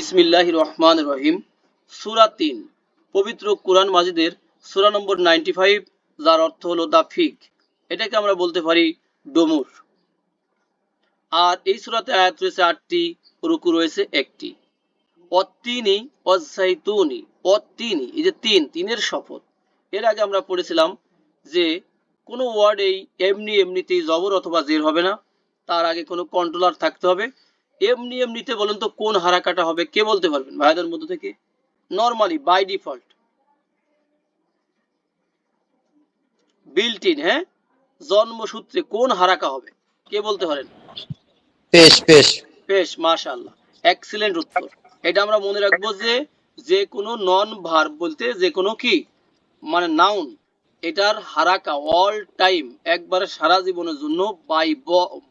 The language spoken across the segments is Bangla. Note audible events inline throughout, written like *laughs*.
বিসমিল্লাহ রহমান রহিম। সুরা তিন, পবিত্র কোরআন মাজিদের সুরা নম্বর নাইনটি ফাইভ, যার অর্থ হলো দা ফিক এটাকে আমরা বলতে পারি ডোমুর। আর এই সুরাতে আয়াত রয়েছে আটটি, রুকু রয়েছে একটি। অত্তিনি অজাইতুনি অত্তিনি, এই যে তিন, তিনের শপথ। এর আগে আমরা পড়েছিলাম যে কোনো ওয়ার্ডেই এমনি এমনিতেই জবর অথবা জের হবে না। তার আগে কোনো কন্ট্রোলার থাকতে হবে। এমনি এমনিতে বলেন তো কোন হারাকাটা হবে? কে বলতে পারবেন? ভাইদের মধ্যে থেকে? Normally by default built in হ্যাঁ? জন্মসূত্রে কোন হারাকা হবে? কে বলতে পারেন? পেশ পেশ। বেশ মাশাআল্লাহ। এক্সিলেন্ট উত্তর। এটা আমরা মনে রাখব যে যে কোনো নন ভার্ব বলতে যে কোনো কি? মানে নাউন এটার হারাকা অল টাইম একবারে সারা জীবনের জন্য বাই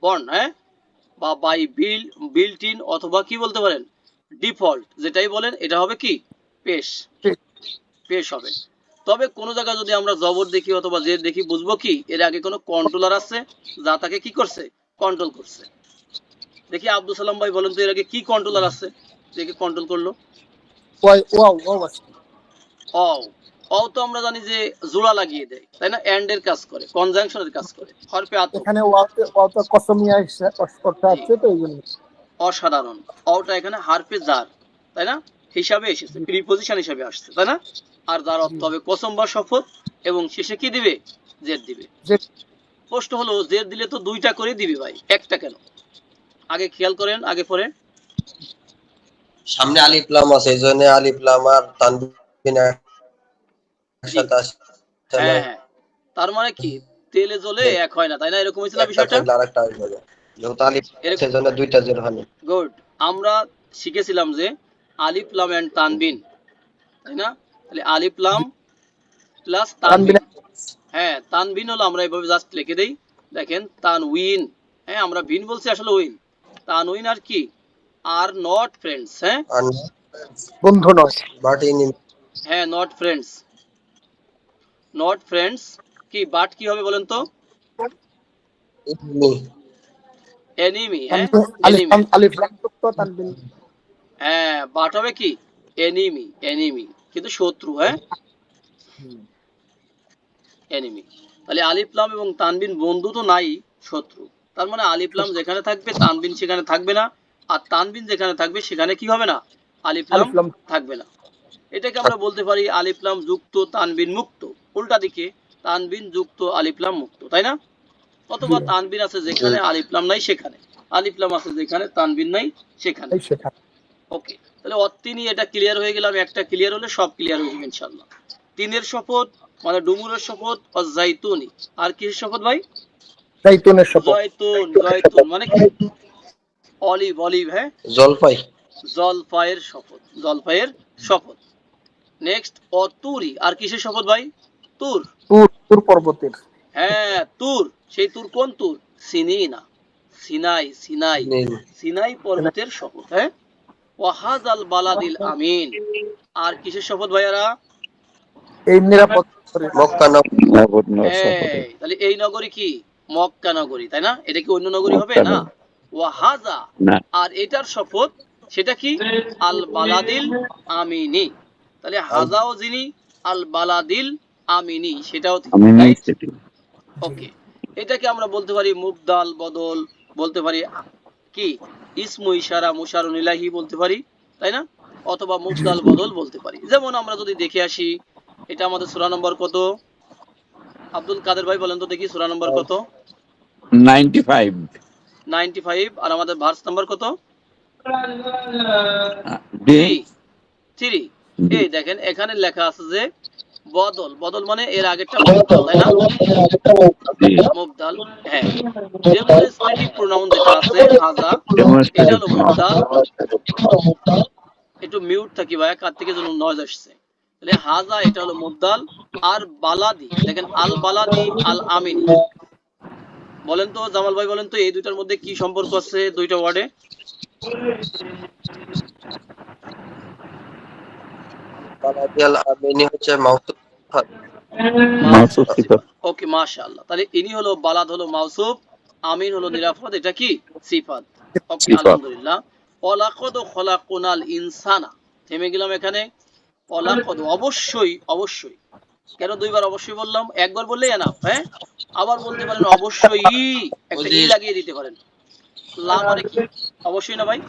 বর্ন হ্যাঁ? বা বাই বিল বিল্ট ইন অথবা কি বলতে পারেন? ডিফল্ট যেটাই বলেন এটা হবে কি? পেশ পেশ হবে। তবে কোনো জায়গায় যদি আমরা জবর দেখি অথবা জের দেখি বুঝব কি? এর আগে কোনো কন্ট্রোলার আছে যা তাকে কি করছে? কন্ট্রোল করছে। দেখি আব্দুল সালাম ভাই বলেন তো এর আগে কি কন্ট্রোলার আছে? দেখে কন্ট্রোল করল। ওয়াও ওয়াও আছে। অও অও তো আমরা জানি যে জোড়া লাগিয়ে দেয় তাই না? এন্ড এর কাজ করে কনজাংশনের কাজ করে। হরফে আত এখানে ওয়াওতে কসমিয়া অর্থ আছে তো এই জন্য। অসাধারণ। অওটা এখানে হারফে জার তাই না? হিসাবে এসেছে প্রিপোজিশন হিসাবে আসছে তাই না? আর যার অর্থ হবে কসম বা শপথ এবং শেষে কি দিবে? জের দিবে। প্রশ্ন হলো জের দিলে তো দুইটা করে দিবে ভাই একটা কেন? আগে খেয়াল করেন আগে পরে সামনে আলিফ লাম আছে এই জন্য আলিফ লাম আর তানবিন হ্যাঁ হ্যাঁ। তার মানে কি? তেলে জ্বলে এক হয় না তাই না? এরকম হয়েছিল বিষয়টা? আরেকটা আসবে না। যেহেতু আলিফ এরকম- দুইটা জের হয়নি। গুড। আমরা শিখেছিলাম যে আলিফ লাম এন্ড তানবিন তাই না? তাহলে আলিফ লাম প্লাস তানবিন। হ্যাঁ তানবিন হলো আমরা এভাবে জাস্ট লিখে দেই। দেখেন তানউইন। হ্যাঁ আমরা বিন বলছি আসলে উইন। তানউইন আর কি? আর নট ফ্রেন্ডস হ্যাঁ? বন্ধু নয়। বাট ইন হ্যাঁ নট ফ্রেন্ডস নট ফ্রেন্ডস কি বাট কি হবে বলেন তো? এনিমি হ্যাঁ? হ্যাঁ বাট হবে কি? এনিমি এনিমি কিন্তু শত্রু হ্যাঁ? এনিমি তাহলে আলিফলাম এবং তানবিন বন্ধু তো নাই শত্রু। তার মানে আলিফলাম যেখানে থাকবে তানবিন সেখানে থাকবে না। আর তানবিন যেখানে থাকবে সেখানে কি হবে না? আলিফলাম থাকবে না। এটাকে আমরা বলতে পারি আলিফলাম যুক্ত তানবিন মুক্ত। উল্টা দিকে তানবিন যুক্ত আলিফলাম মুক্ত তাই না? অথবা তানবিন আছে যেখানে আলিফলাম নাই সেখানে। আলিফলাম আছে যেখানে তানবিন নাই সেখানে। ওকে তাহলে অত্তিনি এটা ক্লিয়ার হয়ে গেলাম একটা ক্লিয়ার হলে সব ক্লিয়ার হয়ে যাবে ইনশাল্লাহ তিনের শপথ মানে ডুমুরের শপথ ও জাইতুনি। আর কিসের শপথ ভাই? জাইতুনের শপথ। জয়তুন জয়তুন মানে কি? অলিভ অলিভ হ্যাঁ? জলপাই জলপাইয়ের শপথ জলপাইয়ের শপথ। নেক্সট অতুরি। আর কিসের শপথ ভাই? তুর। তুর তুর পর্বতের। হ্যাঁ তুর। সেই তুর কোন তুর? সিনিনা সিনাই সিনাই। সিনাই পর্বতের শপথ হ্যাঁ? ওয়াহাজাল বালাদিল আমিন। আর কিসের শপথ ভাইয়ারা? এই নিরাপদ মক্কা নগরী। তাহলে এই নগরী কি? মক্কা নগরী তাই না? এটা কি অন্য নগরী হবে না? ওয়াহাজা আর এটার শপথ সেটা কি? আল বালাদিল আমিনি। তাহলে হাজাও যিনি আল বালাদিল আমিনি সেটাও ওকে এটাকে আমরা বলতে পারি মুবদাল বদল বলতে পারি কি? ইসমু ইশারা মুশারুন ইলাহি বলতে পারি তাই না? অথবা মুবদাল বদল বলতে পারি। যেমন আমরা যদি দেখে আসি এটা আমাদের সূরা নম্বর কত? আব্দুল কাদের ভাই বলেন তো দেখি সূরা নম্বর কত? 95 95 আর আমাদের ভার্স নাম্বার কত? থ্রি এই দেখেন এখানে লেখা আছে যে বদল। বদল মানে এর আগেরটা মুবদাল তাই না? মুবদাল হ্যাঁ। ডেমনস্ট্রেটিভ প্রোনাউন যেটা আছে হাজা এটা হলো মুবদাল একটু মিউট থাকি ভাই কার থেকে যেন নয়েজ আসছে। তাহলে হাজা এটা হলো মুবদাল আর বালাদি দেখেন আল বালাদি আল আমিনি বলেন তো জামাল ভাই বলেন তো এই দুইটার মধ্যে কি সম্পর্ক আছে দুইটা ওয়ার্ডে বালাদিয়াল আমিনি হচ্ছে মাউসুফ মাউসুফ সিফাত। ওকে মাশাআল্লাহ। তাহলে ইনি হলো বালাদ হলো মাউসুফ আমিন হলো নিরাপদ এটা কি? সিফাত। ওকে আলহামদুলিল্লাহ। খলাকুনাল ইনসানা। থেমে গেলাম এখানে। অলাকদ অবশ্যই অবশ্যই। কেন দুইবার অবশ্যই বললাম? একবার বললেই এনাফ হ্যাঁ? আবার বলতে পারেন অবশ্যই। একটা ই লাগিয়ে দিতে পারেন। লা মানে কি? অবশ্যই না ভাই?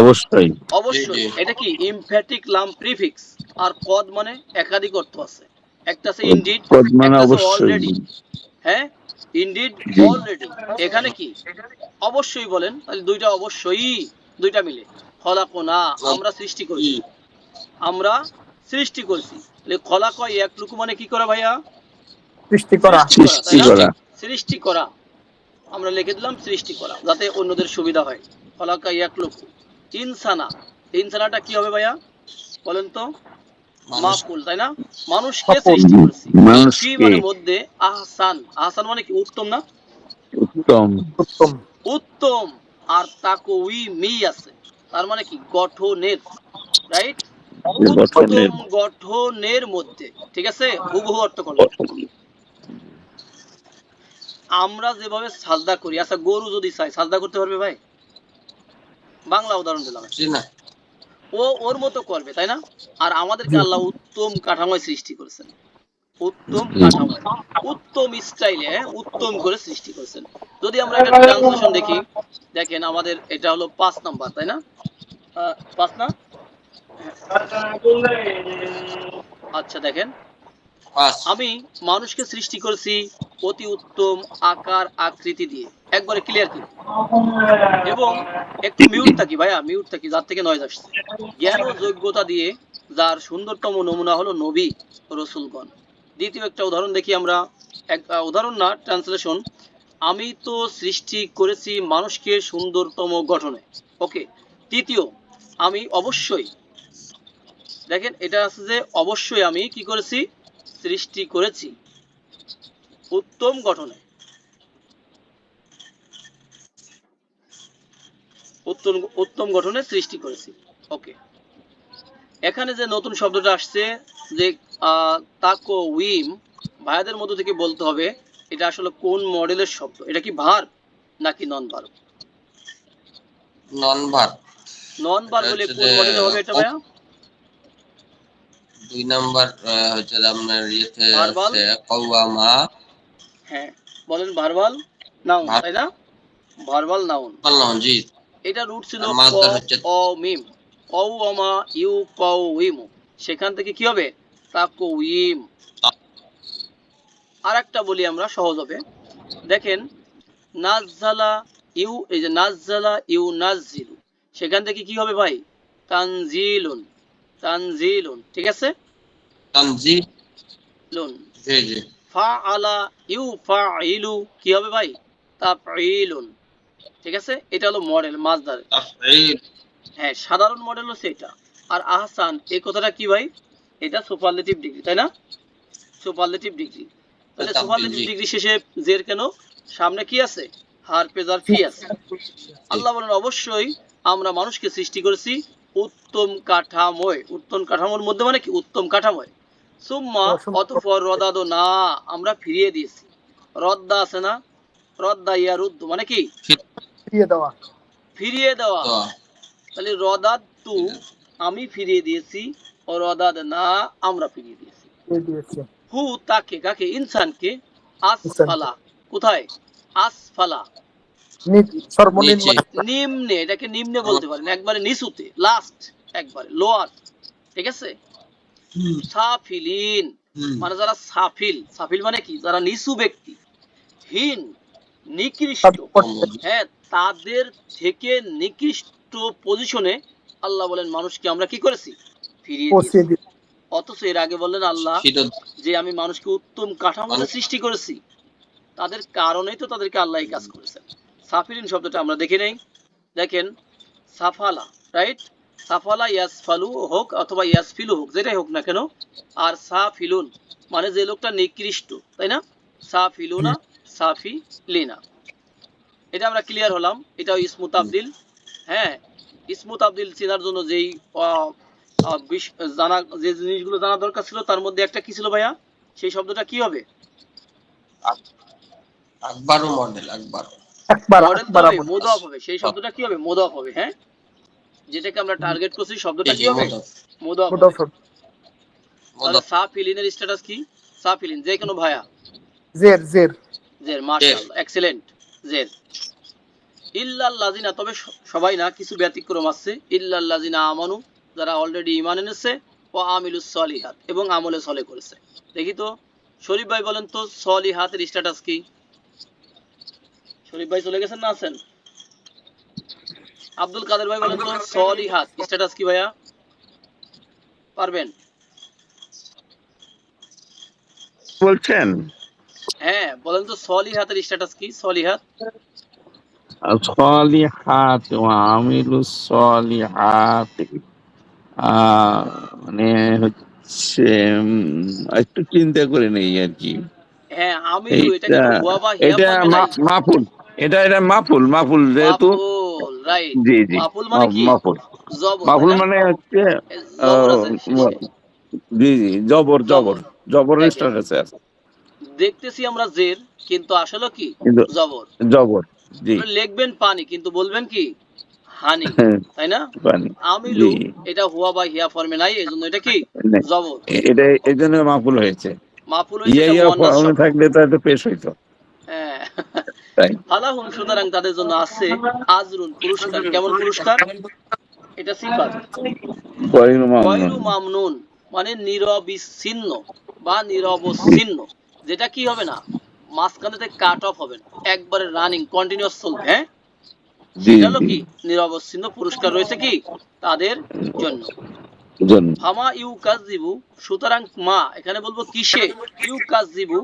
অবশ্যই। অবশ্যই। এটা কি ইমফ্যাটিক লাম প্রিফিক্স আর কদ মানে একাধিক অর্থ আছে। একটা আছে ইনডিড পদ মানে অবশ্যই। হ্যাঁ? ইনডিড অলরেডি এখানে কি? অবশ্যই বলেন। তাহলে দুইটা অবশ্যই দুইটা মিলে। খলাকোনা আমরা সৃষ্টি করেছি। আমরা সৃষ্টি করেছি। তাহলে খলাক এক লুকু মানে কি করা ভাইয়া? সৃষ্টি করা। সৃষ্টি করা সৃষ্টি করা। আমরা লিখে দিলাম সৃষ্টি করা যাতে অন্যদের সুবিধা হয়। ফলাকা এক লোক ইনসানা ইনসানাটা কি হবে ভাইয়া? বলেন তো। মাফুল তাই না? মানুষকে সৃষ্টি করেছি। মানে মধ্যে আহসান। আহসান মানে কি? উত্তম না? উত্তম। উত্তম। উত্তম। আর তাকওয়ি মি আছে। তার মানে কি? গঠনের রাইট গঠনের। উত্তম গঠনের মধ্যে। ঠিক আছে? হুবহু অর্থ করলাম। আমরা যেভাবে সাজদা করি আচ্ছা গরু যদি চাই সাজদা করতে পারবে ভাই? বাংলা উদাহরণ দিলাম। না। ও ওর মতো করবে তাই না? আর আমাদেরকে আল্লাহ উত্তম কাঠামোয় সৃষ্টি করেছেন। উত্তম কাঠামোয়। উত্তম স্টাইলে উত্তম করে সৃষ্টি করেছেন। যদি আমরা একটা ট্রান্সলেশন দেখি দেখেন আমাদের এটা হলো পাঁচ নাম্বার তাই না? পাঁচ না? আচ্ছা দেখেন। আমি মানুষকে সৃষ্টি করেছি অতি উত্তম আকার আকৃতি দিয়ে। একবারে ক্লিয়ার কি এবং একটু মিউট থাকি ভাইয়া মিউট থাকি, যার থেকে নয় আসছে। জ্ঞান ও যোগ্যতা দিয়ে যার সুন্দরতম নমুনা হলো নবী রসুলগণ। দ্বিতীয় একটা উদাহরণ দেখি আমরা। এক উদাহরণ না ট্রান্সলেশন আমি তো সৃষ্টি করেছি মানুষকে সুন্দরতম গঠনে। ওকে তৃতীয়, আমি অবশ্যই, দেখেন, এটা আছে যে অবশ্যই আমি কি করেছি? সৃষ্টি করেছি। উত্তম গঠনে। উত্তম উত্তম গঠনে সৃষ্টি করেছি। ওকে। এখানে যে নতুন শব্দটা আসছে যে তাকো উইম ভাইয়াদের মধ্য থেকে বলতে হবে এটা আসলে কোন মডেলের শব্দ? এটা কি ভার নাকি নন ভার নন ভার নন ভার বলে কোন মডেলে হবে এটা ভাইয়া? দুই নাম্বার হচ্ছে আপনার ইয়েতে আছে কওয়ামা হ্যাঁ বলেন ভারবাল নাউন তাই না? Verbal noun. বললাম জি। এটা রুট ছিল আর হচ্ছে- অ মিম। কউ অমা ইউ কউ ইমু। সেখান থেকে কি হবে? তাকু ইম। আর একটা বলি আমরা সহজ হবে। দেখেন নাজ্জালা ইউ এই যে নাজ্জালা ইউ নাজিলু সেখান থেকে কি হবে ভাই? তানজিলুন। তানজিলুন ঠিক আছে? তানজি লুন জি জি। ফাআলা ইউ ফাইলু কি হবে ভাই? তাফঈলুন ঠিক আছে? এটা হলো মডেল মাজদার তাফঈল। হ্যাঁ সাধারণ মডেল হচ্ছে এটা। আর আহসান এই কথাটা কি ভাই? এটা সুপারলেটিভ ডিগ্রি তাই না? Superlative degree. তাহলে সুপারলেটিভ ডিগ্রি শেষে জের কেন? সামনে কি আছে? হার পেজার ফি আছে। আল্লাহ বলেন অবশ্যই আমরা মানুষকে সৃষ্টি করেছি উত্তম কাঠামোয়। উত্তম কাঠামোর মধ্যে মানে কি? উত্তম কাঠামোয়। সুম্মা। অতঃপর রদাদো না আমরা ফিরিয়ে দিয়েছি। রদ্দা আছে না? রদ্দা ইয়ারুদ্দু মানে কি? ফিরিয়ে দেওয়া। ফিরিয়ে দেওয়া। তাহলে রদাদ তু আমি ফিরিয়ে দিয়েছি ও রদাদ না আমরা ফিরিয়ে দিয়েছি। হু তাকে কাকে? ইনসানকে। আসফালা। কোথায়? আসফালা। সর্বনিম্ন নিম্নে এটাকে নিম্নে বলতে পারেন একবারে নিচুতে লাস্ট একবারে লোয়ার ঠিক আছে? সাফিলিন মানে যারা সাফিল সাফিল মানে কি? যারা নিচু ব্যক্তি হীন নিকৃষ্ট হ্যাঁ তাদের থেকে নিকৃষ্ট পজিশনে আল্লাহ বলেন মানুষকে আমরা কি করেছি? ফিরিয়ে অথচ এর আগে বললেন আল্লাহ যে আমি মানুষকে উত্তম কাঠামোতে মানুষ- সৃষ্টি করেছি। তাদের কারণেই তো তাদেরকে আল্লাহ কাজ করেছেন। সাফিলিন শব্দটা আমরা দেখে নেই। দেখেন, সাফালা রাইট সাফালা ইয়াসফালু হোক অথবা ইয়াসফিলু হোক, যেটাই হোক না কেন, আর সাফিলুন মানে যে লোকটা নিকৃষ্ট, তাই না? সাফিলুনা সাফি লিনা এটা আমরা ক্লিয়ার হলাম, এটাও ইসমুত আব্দিল হ্যাঁ ইসমুত আব্দিল চেনার জন্য যেই জানা, যে জিনিসগুলো জানা দরকার ছিল, তার মধ্যে একটা কি ছিল ভাইয়া? সেই শব্দটা কি হবে? মডেল একবার একবার হবে মোদাফ হবে সেই শব্দটা কি হবে? মোদাফ হবে হ্যাঁ? যেটাকে আমরা টার্গেট করছি শব্দটা কি হবে? মোদাফ তাহলে সাফিলিনের স্ট্যাটাস কি? সাফিলিন যে কোনো ভাইয়া জের জের। জের মাশাআল্লাহ এক্সেলেন্ট জের। ইল্লাল লাজিনা তবে সবাই না কিছু ব্যতিক্রম আছে। ইল্লাল লাজিনা আমানু যারা অলরেডি ইমান এনেছে ও আমিলুস সলিহাত এবং আমলে সলে করেছে। দেখি তো শরীফ ভাই বলেন তো সলিহাতের স্ট্যাটাস কি? শরীফ ভাই চলে গেছেন না আছেন? আব্দুল কাদের ভাই বলেন তো সলিহাত স্ট্যাটাস কি ভাইয়া? পারবেন? বলছেন? হ্যাঁ বলেন তো সলিহাতের স্ট্যাটাস কি? সলিহাত সলিহাত আমিলুস সলিহাত আহ, মানে হচ্ছে একটু চিন্তা করে নেই আর কি। হ্যাঁ আমিলু এটা এটা কি হুয়া বা হিয়া এটা এটা এটা মাফুল মাফুল যেহেতু মাফুল জি জি। মাফুল মানে জবর? মানে হচ্ছে জবর। জি জি জবর জবর। স্ট্যাটাসে আছে। দেখতেছি আমরা জের কিন্তু আসলে কি? জবর। জবর জি। লিখবেন পানি কিন্তু বলবেন কি? হানি *laughs* তাই না? আমিলু এটা হুয়া বা হিয়া ফর্মে নাই এজন্য এটা কি? জবর। এটা এই জন্য মাফুল হয়েছে। মাফুল হয়েছে ইয়া ইয়া ফর্মে থাকলে তো একটু পেশ হইতো। হ্যাঁ। *laughs* তাই। ফালাহুম সুতরাং তাদের জন্য আছে আজরুন পুরস্কার। কেমন পুরস্কার? এটা সিফাত। গয়রু মামনুন মানে নিরবিচ্ছিন্ন বা নিরবচ্ছিন্ন। যেটা কি হবে না মাঝখানেতে কাট অফ হবে না। একবারে রানিং কন্টিনিউয়াস চলবে হ্যাঁ? সেটা কি? নিরবচ্ছিন্ন পুরস্কার রয়েছে কি? তাদের জন্য। ফামা ইউ কাজিবু সুতরাং মা এখানে বলব কিসে? ইউ কাজিবু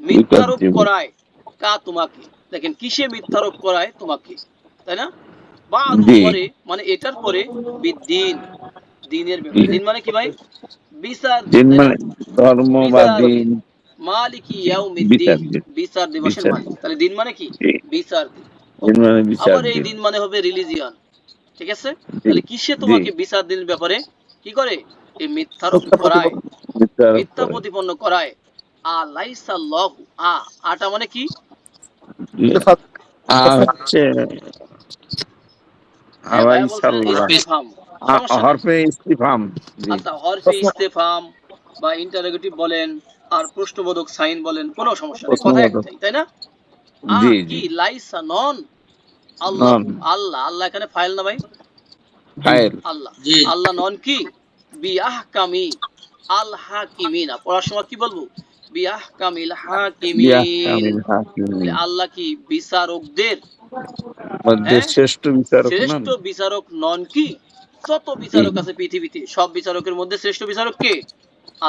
মিথ্যারোপ করায়। কা তোমাকে। দেখেন কিসে মিথ্যারোপ করায় তোমাকে তাই না? বা পরে মানে এটার পরে বিদ্দিন দিনের দিন মানে কি ভাই? বিচার দিন মানে ধর্ম বা দিন। মালিকি ইয়াউমিদ্দিন বিচার দিবসের। মালিক। তাহলে দিন মানে কি? বিচার দিন। মানে বিচার আবার এই দিন। মানে হবে রিলিজিয়ন ঠিক আছে? তাহলে কিসে তোমাকে বিচার দিনের ব্যাপারে? কি করে? এই মিথ্যারোপ মিথ্যা করায়। মিথ্যা প্রতিপন্ন করায়। আলাইসাল্লাহু আ আটা মানে কি? হচ্ছে হ্যাঁ। হরফে ইস্তিফাম আচ্ছা হরফে ইস্তেফাম বা ইন্টারোগেটিভ বলেন আর প্রশ্নবোধক সাইন বলেন কোনো সমস্যা নেই। কথা একটাই তাই না? জি, জি। লাইসা নন? আল্লাহ আল্লাহ আল্লাহ এখানে ফাইল না ভাই? ফাইল। আল্লাহ। আল্লাহ নন কি? বিআহকামি আল হাকিমিনা। পড়ার সময় কি বলব? বিআহকামিল হাকিমিন। আল্লাহ কি বিচারকদের মধ্যে হ্যাঁ? শ্রেষ্ঠ বিচারক নন? শ্রেষ্ঠ বিচারক নন কি? যত বিচারক আছে পৃথিবীতে সব বিচারকের মধ্যে শ্রেষ্ঠ বিচারক কে?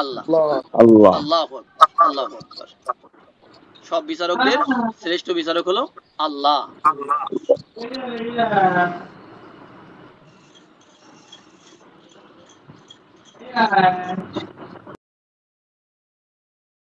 আল্লাহ। আল্লাহ। আল্লাহ আল্লাহ আল্লাহ। সব বিচারকদের শ্রেষ্ঠ বিচারক হলো আল্লাহ।